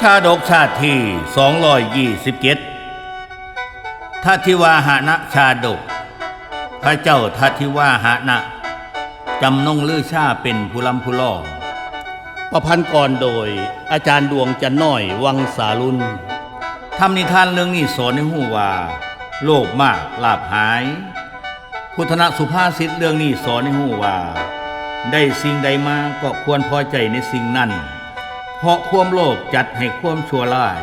ชาดกชาติที่227ทัตทิวาหานะชาดก พระเจ้าทัตทิวาหานะจำนงลือชาเป็นผู้ลำผู้ล่อประพันธ์ก่อนโดยอาจารย์ดวงจันน้อยวังสาลุนทำนิทานเรื่องนี้สอนให้หูว่า โลภมากลาบหาย พุทธนะสุภาษิตเรื่องนี้สอนให้หูว่า ได้สิ่งใดมาก็ควรพอใจในสิ่งนั้น เพราะความโลภจัดให้ความชั่วร้าย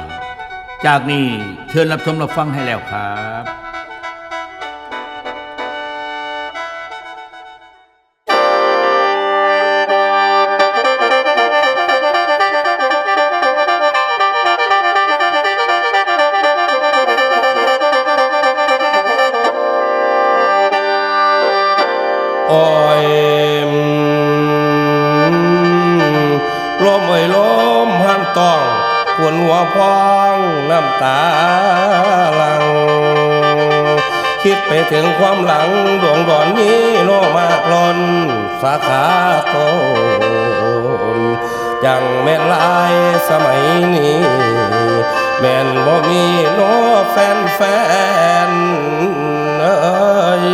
จากนี้เชิญรับชมรับฟังให้แล้วครับโอ้ย ลมเอ่ยลมหันต้องควนหัวพองน้ำตาหลัง คิดไปถึงความหลังดวงดอนนี้โลมากลนสาขาโตนยังแม่นลายสมัยนี้ แม่นบ่มีโนแฟนแฟนเอ้ย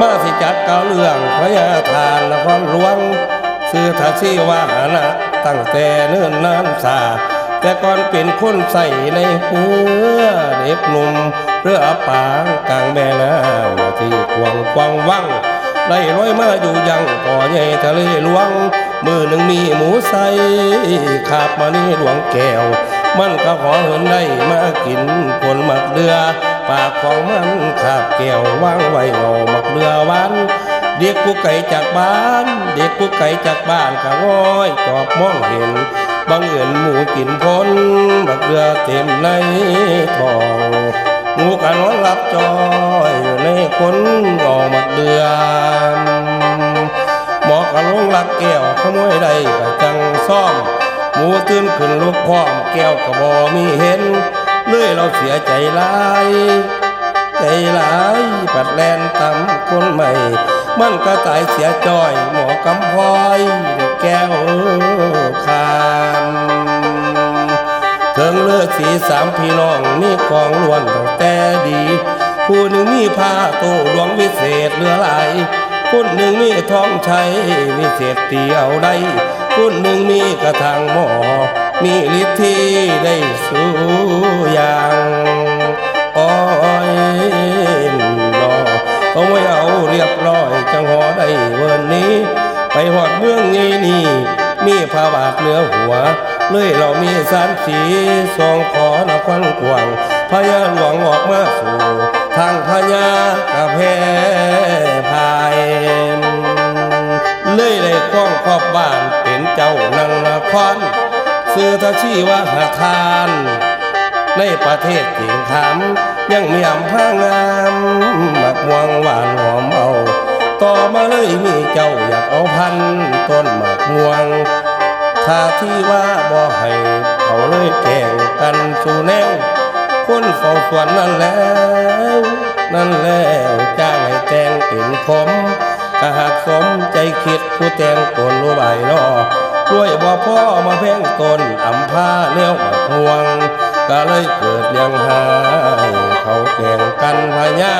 มาสิจัดเก่าเรื่องพระยาทานนครหลวงซื้อทาชีวาหานะตั้งแต่เนิ่นนานสาแต่ก่อนเป็นคนใส่ในเรือเด็กหนุ่มเรือปางกลางแม่น้ำที่กวางกวางวังได้ร้อยมาอยู่ยังก่อใหญ่ทะเลหลวง มือหนึ่งมีหมูใสขาบมานี่หลวงแก้ว มันก็ขอเหินได้มากินผลหมักเดือ ปากของมันขาบแก้ววางไว้เงาหมักเดือวานเด็กผู้ไก่จากบ้าน เด็กผู้ไก่จากบ้านก็ง้อยจอบมองเห็นบังเอิญหมูกินพ้นบักเรือเต็มในท้องหมูกันนอนหลับจอยอยู่ในคนงอมักเดือหมอกะลงหลักแก้วขโมยได้กะจังซ่อมหมูตื่นขึ้นลุกพร้อมแก้วกระบอมีเห็น เลยเราเสียใจหลายใจหลายปัดแลนตำคนใหม่ มันก็ตายเสียจอย หมอกำพลอยแก้วคานเถิงเลือดสีสามพี่น้องมีกองล้วนตั้งแต่ดี ผู้หนึ่งมีผ้าโตดวงวิเศษเหลือหลายคนหนึ่งมีท้องใช้วิเศษเตียวได้คนหนึ่งมีกระถางหม้อ มีฤทธิ์ที่ได้สู้อย่างอ้ยนอเขาไม่เอาเรียบร้อยจังหอได้เวันนี้ ไปหอดเมืองนี้นี่ มีพระบาทเหนือหัวเลยเรามีสารสีทรงขอนครกวางพญาหลวงออกมาสู่ทางพญากระเพพายเลยได้คล้องครอบบ้านเป็นเจ้านังนคร ซื้อทชีว่าหาทาน ในประเทศจิงคำยังมีอำพางามหมักม่วงหวานหอมเอา ต่อมาเลยมีเจ้าอยากเอาพันต้นหมากม่วงถ้าที่ว่าบ่ให้เขาเลยแก่งกันสู่แนวคนเฝ้าสวนนั่นแล้ว นั่นแล้วจ้างให้แต่งเป็นคมกะหากสมใจคิดผู้แต่งตนรู้ใบายล่อ ด้วยบ่พ่อมาแพ่งตนอำพาเลี้ยวมักห่วง ก็เลยเกิดเลี้ยงหายเขาแข่งกันพญา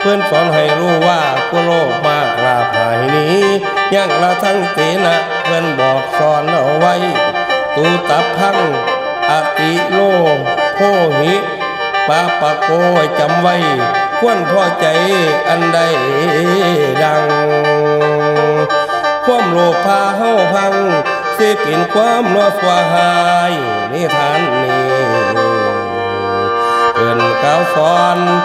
เพื่อนสอนให้รู้ว่าผู้โลกมากลาภายนี้ยังละทั้งเตนะเพื่อนบอกสอนเอาไว้ ตูตับพังอติโลโพหิปาปะโกยจำไว้ ควรพอใจอันใดดัง ความโลภพาเฮาพังสิเป็นความนอสวาหายนิทานนี้เกินก้าวสอนสอน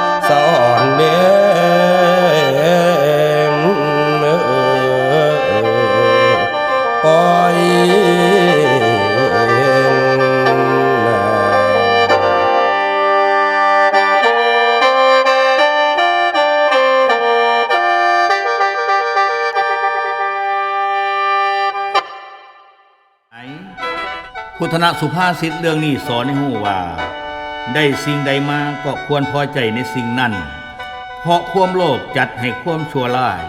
ทธนะสุภาษิตเรื่องนี้สอนให้หูว่า ได้สิ่งใดมาก็ควรพอใจในสิ่งนั้น เพราะความโลภจัดให้ความชั่วร้าย